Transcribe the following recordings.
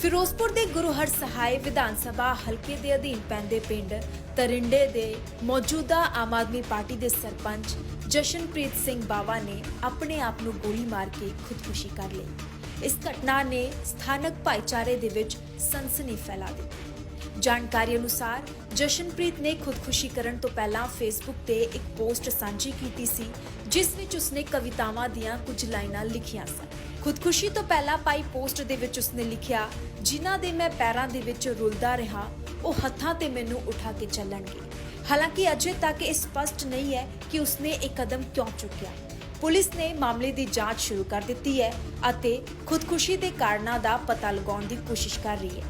ਫਿਰੋਜ਼ਪੁਰ ਦੇ ਗੁਰੂ ਹਰਸਹਾਏ ਵਿਧਾਨ ਸਭਾ ਹਲਕੇ ਦੇ ਅਧੀਨ ਪੈਂਦੇ ਪਿੰਡ ਤਰਿੰਡੇ ਦੇ ਮੌਜੂਦਾ ਆਮ ਆਦਮੀ ਪਾਰਟੀ ਦੇ ਸਰਪੰਚ ਜਸ਼ਨਪ੍ਰੀਤ ਸਿੰਘ ਬਾਵਾ ਨੇ ਆਪਣੇ ਆਪ ਨੂੰ ਗੋਲੀ ਮਾਰ ਕੇ ਖੁਦਕੁਸ਼ੀ ਕਰ ਲਈ। ਇਸ ਘਟਨਾ ਨੇ ਸਥਾਨਕ ਭਾਈਚਾਰੇ ਦੇ ਵਿੱਚ ਸਨਸਨੀ ਫੈਲਾ ਦਿੱਤੀ। ਜਾਣਕਾਰੀ ਅਨੁਸਾਰ, ਜਸ਼ਨਪ੍ਰੀਤ ਨੇ ਖੁਦਕੁਸ਼ੀ ਕਰਨ ਤੋਂ ਪਹਿਲਾਂ ਫੇਸਬੁੱਕ ਤੇ ਇੱਕ ਪੋਸਟ ਸਾਂਝੀ ਕੀਤੀ ਸੀ, ਜਿਸ ਵਿੱਚ ਉਸਨੇ ਕਵਿਤਾਵਾਂ ਦੀਆਂ ਕੁਝ ਲਾਈਨਾਂ ਲਿਖੀਆਂ ਸਨ। ਖੁਦਕੁਸ਼ੀ ਤੋਂ ਪਹਿਲਾਂ ਪਾਈ ਪੋਸਟ ਦੇ ਵਿੱਚ ਉਸਨੇ ਲਿਖਿਆ, ਜਿਨ੍ਹਾਂ ਦੇ ਮੈਂ ਪੈਰਾਂ ਦੇ ਵਿੱਚ ਰੁਲਦਾ ਰਿਹਾ, ਉਹ ਹੱਥਾਂ ਤੇ ਮੈਨੂੰ ਉਠਾ ਕੇ ਚੱਲਣਗੇ। ਹਾਲਾਂਕਿ ਅਜੇ ਤੱਕ ਇਹ ਸਪਸ਼ਟ ਨਹੀਂ ਹੈ ਕਿ ਉਸਨੇ ਇਹ ਕਦਮ ਕਿਉਂ ਚੁੱਕਿਆ। ਪੁਲਿਸ ਨੇ ਮਾਮਲੇ ਦੀ ਜਾਂਚ ਸ਼ੁਰੂ ਕਰ ਦਿੱਤੀ ਹੈ ਅਤੇ ਖੁਦਕੁਸ਼ੀ ਦੇ ਕਾਰਨਾਂ ਦਾ ਪਤਾ ਲਗਾਉਣ ਦੀ ਕੋਸ਼ਿਸ਼ ਕਰ ਰਹੀ ਹੈ।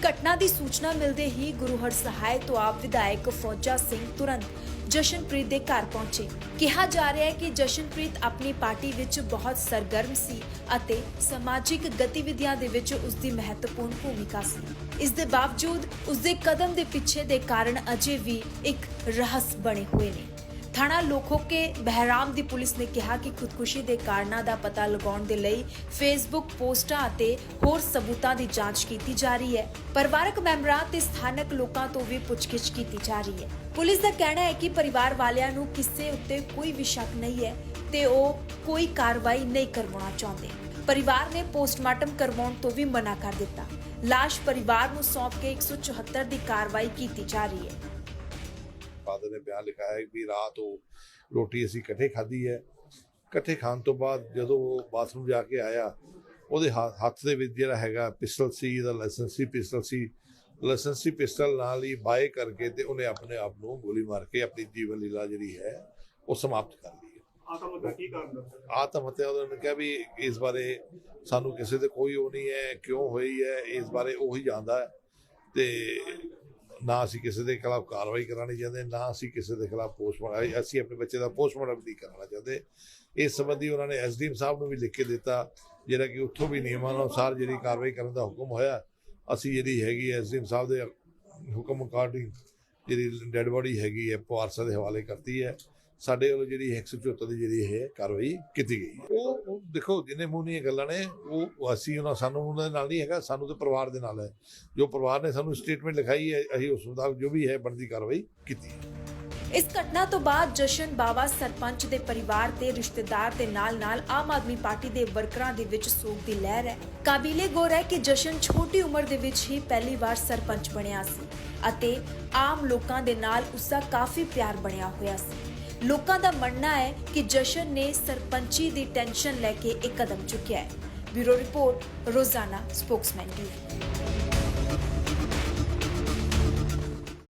ਘਟਨਾ ਦੀ ਸੂਚਨਾ ਮਿਲਦੇ ਹੀ ਗੁਰੂ ਹਰਸਹਾਏ ਤੋਂ ਆਪ ਵਿਧਾਇਕ ਫੌਜਾ ਸਿੰਘ ਤੁਰੰਤ ਜਸ਼ਨਪ੍ਰੀਤ ਦੇ ਘਰ ਪਹੁੰਚੇ। ਕਿਹਾ ਜਾ ਰਿਹਾ ਹੈ ਕਿ ਜਸ਼ਨਪ੍ਰੀਤ ਆਪਣੀ ਪਾਰਟੀ ਵਿੱਚ ਬਹੁਤ ਸਰਗਰਮ ਸੀ ਅਤੇ ਸਮਾਜਿਕ ਗਤੀਵਿਧੀਆਂ ਦੇ ਵਿੱਚ ਉਸ ਦੀ ਮਹੱਤਵਪੂਰਨ ਭੂਮਿਕਾ ਸੀ। ਇਸ ਦੇ ਬਾਵਜੂਦ ਉਸ ਦੇ ਕਦਮ ਦੇ ਪਿੱਛੇ ਦੇ ਕਾਰਨ ਅਜੇ ਵੀ ਇੱਕ ਰਹੱਸ ਬਣੇ ਹੋਏ ਨੇ। ਥਾਣਾ ਲੋਖੋਕੇ ਬਹਿਰਾਮ ਦੀ ਪੁਲਿਸ ਨੇ ਕਿਹਾ ਕਿ ਖੁਦਕੁਸ਼ੀ ਦੇ ਕਾਰਨਾਂ ਦਾ ਪਤਾ ਲਗਾਉਣ ਦੇ ਲਈ ਫੇਸਬੁੱਕ ਪੋਸਟਾਂ ਅਤੇ ਹੋਰ ਸਬੂਤਾਂ ਦੀ ਜਾਂਚ ਕੀਤੀ ਜਾ ਰਹੀ ਹੈ। ਪਰਿਵਾਰਕ ਮੈਂਬਰਾਂ ਤੇ ਸਥਾਨਕ ਲੋਕਾਂ ਤੋਂ ਵੀ ਪੁੱਛਗਿੱਛ ਕੀਤੀ ਜਾ ਰਹੀ ਹੈ। ਪੁਲਿਸ ਦਾ ਕਹਿਣਾ ਹੈ ਕਿ ਪਰਿਵਾਰ ਵਾਲਿਆਂ ਨੂੰ ਕਿਸੇ ਉੱਤੇ ਕੋਈ ਵੀ ਸ਼ੱਕ ਨਹੀਂ ਹੈ ਤੇ ਉਹ ਕੋਈ ਕਾਰਵਾਈ ਨਹੀਂ ਕਰਵਾਉਣਾ ਚਾਹੁੰਦੇ। ਪਰਿਵਾਰ ਨੇ ਪੋਸਟਮਾਰਟਮ ਕਰਵਾਉਣ ਤੋਂ ਵੀ ਮਨਾ ਕਰ ਦਿੱਤਾ। ਲਾਸ਼ ਪਰਿਵਾਰ ਨੂੰ ਸੌਂਪ ਕੇ 174 ਦੀ ਕਾਰਵਾਈ ਕੀਤੀ ਜਾ ਰਹੀ ਹੈ। ਫਾਦਰ ਨੇ ਬਿਆਨ ਲਿਖਾਇਆ ਹੈ ਵੀ ਰਾਤ ਉਹ ਰੋਟੀ ਅਸੀਂ ਇਕੱਠੇ ਖਾਧੀ ਹੈ। ਇਕੱਠੇ ਖਾਣ ਤੋਂ ਬਾਅਦ ਜਦੋਂ ਉਹ ਬਾਥਰੂਮ ਜਾ ਕੇ ਆਇਆ ਉਹਦੇ ਹੱਥ ਦੇ ਵਿੱਚ ਜਿਹੜਾ ਹੈਗਾ ਪਿਸਟਲ ਸੀ ਇਹਦਾ ਲਾਇਸੈਂਸੀ ਪਿਸਟਲ ਸੀ। ਲਾਇਸੈਂਸੀ ਪਿਸਟਲ ਨਾਲ ਹੀ ਬਾਏ ਕਰਕੇ ਤੇ ਉਹਨੇ ਆਪਣੇ ਆਪ ਨੂੰ ਗੋਲੀ ਮਾਰ ਕੇ ਆਪਣੀ ਜੀਵਨ ਲੀਲਾ ਜਿਹੜੀ ਹੈ ਉਹ ਸਮਾਪਤ ਕਰ ਲਈ ਆਤਮ ਹੱਤਿਆ ਕੀ ਕਾਰਨ ਦੱਸਿਆ? ਆਤਮ ਹੱਤਿਆ ਉਹਨਾਂ ਨੇ ਕਿਹਾ ਵੀ ਇਸ ਬਾਰੇ ਸਾਨੂੰ ਕਿਸੇ ਤੇ ਕੋਈ ਉਹ ਨਹੀਂ ਹੈ ਕਿਉਂ ਹੋਈ ਹੈ ਇਸ ਬਾਰੇ ਉਹੀ ਜਾਣਦਾ ਹੈ। ਤੇ ਨਾ ਅਸੀਂ ਕਿਸੇ ਦੇ ਖਿਲਾਫ ਕਾਰਵਾਈ ਕਰਾਣੀ ਚਾਹੁੰਦੇ, ਨਾ ਅਸੀਂ ਕਿਸੇ ਦੇ ਖਿਲਾਫ ਪੋਸਟਮਾਰਟਮ, ਅਸੀਂ ਆਪਣੇ ਬੱਚੇ ਦਾ ਪੋਸਟਮਾਰਟਮ ਨਹੀਂ ਕਰਾਉਣਾ ਚਾਹੁੰਦੇ। ਇਸ ਸੰਬੰਧੀ ਉਹਨਾਂ ਨੇ ਐਸਡੀਐਮ ਸਾਹਿਬ ਨੂੰ ਵੀ ਲਿਖ ਕੇ ਦਿੱਤਾ, ਜਿਹੜਾ ਕਿ ਉੱਥੋਂ ਵੀ ਨਿਯਮਾਂ ਅਨੁਸਾਰ ਜਿਹੜੀ ਕਾਰਵਾਈ ਕਰਨ ਦਾ ਹੁਕਮ ਹੋਇਆ, ਅਸੀਂ ਜਿਹੜੀ ਹੈਗੀ ਐਸਡੀਐਮ ਸਾਹਿਬ ਦੇ ਹੁਕਮ ਅਕੋਰਡਿੰਗ ਜਿਹੜੀ ਡੈੱਡ ਬੋਡੀ ਹੈਗੀ ਹੈ ਪਵਾਰਸਾ ਦੇ ਹਵਾਲੇ ਕਰਤੀ ਹੈ। ਸਾਡੇ ਵੱਲੋਂ ਜਿਹੜੀ 174 ਦੀ ਜਿਹੜੀ ਇਹ ਕਾਰਵਾਈ ਕੀਤੀ ਗਈ ਉਹ ਉਹ ਦੇਖੋ ਜਿਹਨੇ ਮੂੰਹ ਦੀਆਂ ਗੱਲਾਂ ਨੇ, ਉਹ ਅਸੀਂ ਉਹਨਾਂ ਸਾਨੂੰ ਉਹਨਾਂ ਦੇ ਨਾਲ ਨਹੀਂ ਹੈਗਾ, ਸਾਨੂੰ ਤੇ ਪਰਿਵਾਰ ਦੇ ਨਾਲ ਹੈ। ਜੋ ਪਰਿਵਾਰ ਨੇ ਸਾਨੂੰ ਸਟੇਟਮੈਂਟ ਲਿਖਾਈ ਹੈ, ਅਸੀਂ ਉਸ ਮੁਤਾਬਕ ਜੋ ਵੀ ਹੈ, ਬਣਦੀ ਕਾਰਵਾਈ ਕੀਤੀ ਹੈ। ਇਸ ਘਟਨਾ ਤੋਂ ਬਾਅਦ ਜਸ਼ਨ ਬਾਵਾ ਸਰਪੰਚ ਦੇ ਪਰਿਵਾਰ ਤੇ ਰਿਸ਼ਤੇਦਾਰ ਦੇ ਨਾਲ-ਨਾਲ ਆਮ ਆਦਮੀ ਪਾਰਟੀ ਦੇ ਵਰਕਰਾਂ ਦੇ ਵਿੱਚ ਸੋਗ ਦੀ ਲਹਿਰ ਹੈ। ਕਾਬਿਲੇ ਗੌਰ ਹੈ ਕਿ ਜਸ਼ਨ ਛੋਟੀ ਉਮਰ ਦੇ ਵਿੱਚ ਹੀ ਪਹਿਲੀ ਵਾਰ ਸਰਪੰਚ ਬਣਿਆ ਸੀ ਅਤੇ ਆਮ ਲੋਕਾਂ ਦੇ ਨਾਲ ਉਸ ਦਾ ਕਾਫੀ ਪਿਆਰ ਬਣਿਆ ਹੋਇਆ ਸੀ। ਲੋਕਾਂ ਦਾ ਮੰਨਣਾ ਹੈ ਕਿ ਜਸ਼ਨ ਨੇ ਸਰਪੰਚੀ ਦੀ ਟੈਨਸ਼ਨ ਲੈ ਕੇ ਇੱਕ ਕਦਮ ਚੁੱਕਿਆ ਹੈ। Bureau report, Rozana Spokesman TV